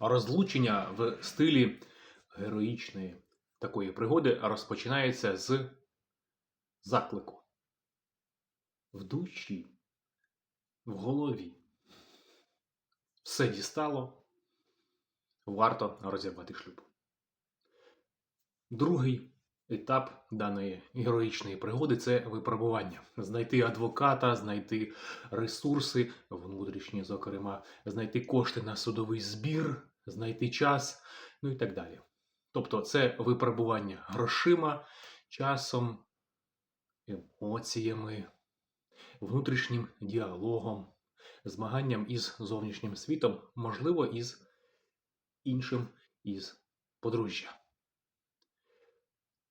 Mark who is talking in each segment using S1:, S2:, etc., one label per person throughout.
S1: Розлучення в стилі героїчної такої пригоди розпочинається з заклику. В душі, в голові. Все дістало. Варто розірвати шлюб. Другий етап даної героїчної пригоди це випробування. Знайти адвоката, знайти ресурси, внутрішні, зокрема, знайти кошти на судовий збір, знайти час, ну і так далі. Тобто, це випробування грошима, часом, емоціями, внутрішнім діалогом, змаганням із зовнішнім світом, можливо, із іншим із подружжя.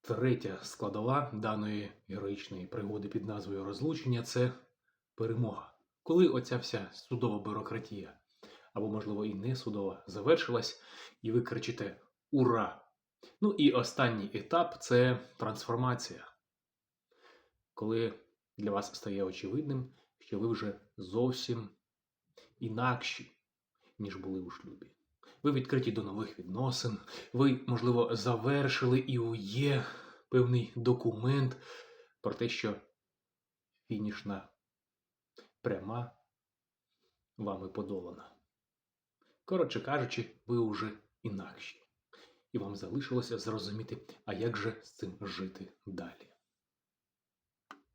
S1: Третя складова даної героїчної пригоди під назвою Розлучення це перемога. Коли оця вся судова бюрократія, або, можливо, і не судова, завершилась, і ви кричите Ура! Ну і останній етап це трансформація. Коли для вас стає очевидним, що ви вже зовсім інакші, ніж були у шлюбі. Ви відкриті до нових відносин, ви, можливо, завершили і є певний документ про те, що фінішна пряма вами подолана. Коротше кажучи, ви уже інакші. І вам залишилося зрозуміти, а як же з цим жити далі.